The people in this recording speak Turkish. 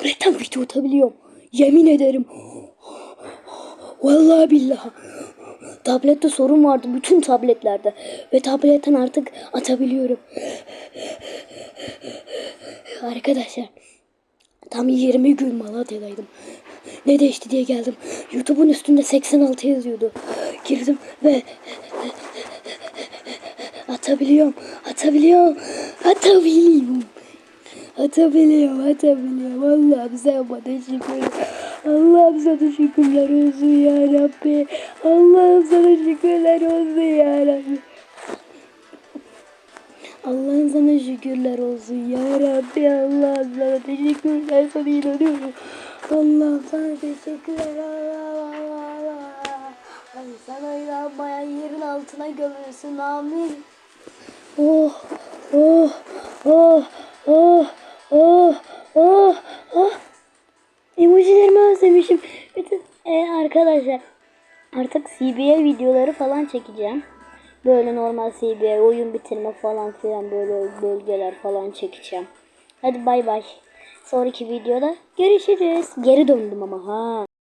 tabletten video atabiliyorum. Yemin ederim. Vallahi billahi. Tablette sorun vardı bütün tabletlerde. Ve tabletten artık atabiliyorum. Arkadaşlar tam 20 gün Malatya'daydım. Ne değişti diye geldim. YouTube'un üstünde 86 yazıyordu. Girdim ve atabiliyorum. Atabiliyorum. Atabiliyorum. Atabiliyorum, atabiliyorum. Allah'ım sen bana şükür. Allah'ım sana şükürler olsun ya Rabbi. Allah'ım sana şükürler olsun ya Rabbi. Allah'ım sana şükürler olsun ya Rabbi. Allah'ım sana teşekkürler. Sana inanıyorum. Allah'ım sana teşekkürler. Allah Allah Allah. Sana inanmayan yerin altına gömülsün. Amin. Oh, oh, oh, Emojilerimi özlemişim. Bütün e, arkadaşlar artık CBA videoları falan çekeceğim. Böyle normal CBA oyun bitirme falan filan böyle bölgeler falan çekeceğim. Hadi bay bay. Sonraki videoda görüşürüz. Geri döndüm ama ha.